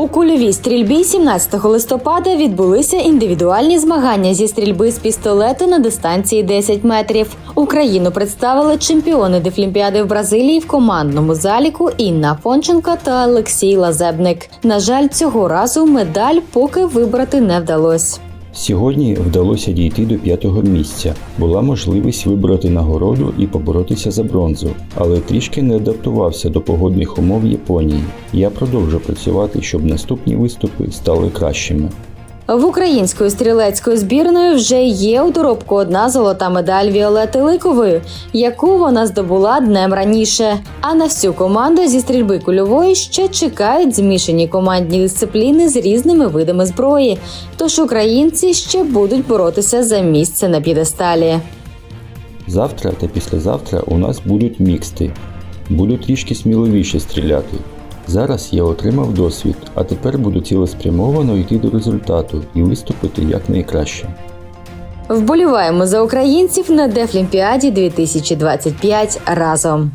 У кульовій стрільбі 17 листопада відбулися індивідуальні змагання зі стрільби з пістолету на дистанції 10 метрів. Україну представили чемпіони Дефлімпіади в Бразилії в командному заліку Інна Фонченка та Олексій Лазебник. На жаль, цього разу медаль поки вибрати не вдалося. Сьогодні вдалося дійти до п'ятого місця. Була можливість вибрати нагороду і поборотися за бронзу, але трішки не адаптувався до погодних умов Японії. Я продовжу працювати, щоб наступні виступи стали кращими. В української стрілецької збірної вже є у доробку одна золота медаль Віолети Ликової, яку вона здобула днем раніше. А на всю команду зі стрільби кульової ще чекають змішані командні дисципліни з різними видами зброї. Тож українці ще будуть боротися за місце на п'єдесталі. Завтра та післязавтра у нас будуть міксти. Буду трішки сміливіше стріляти. Зараз я отримав досвід, а тепер буду цілеспрямовано йти до результату і виступити якнайкраще. Вболіваємо за українців на Дефлімпіаді 2025 разом.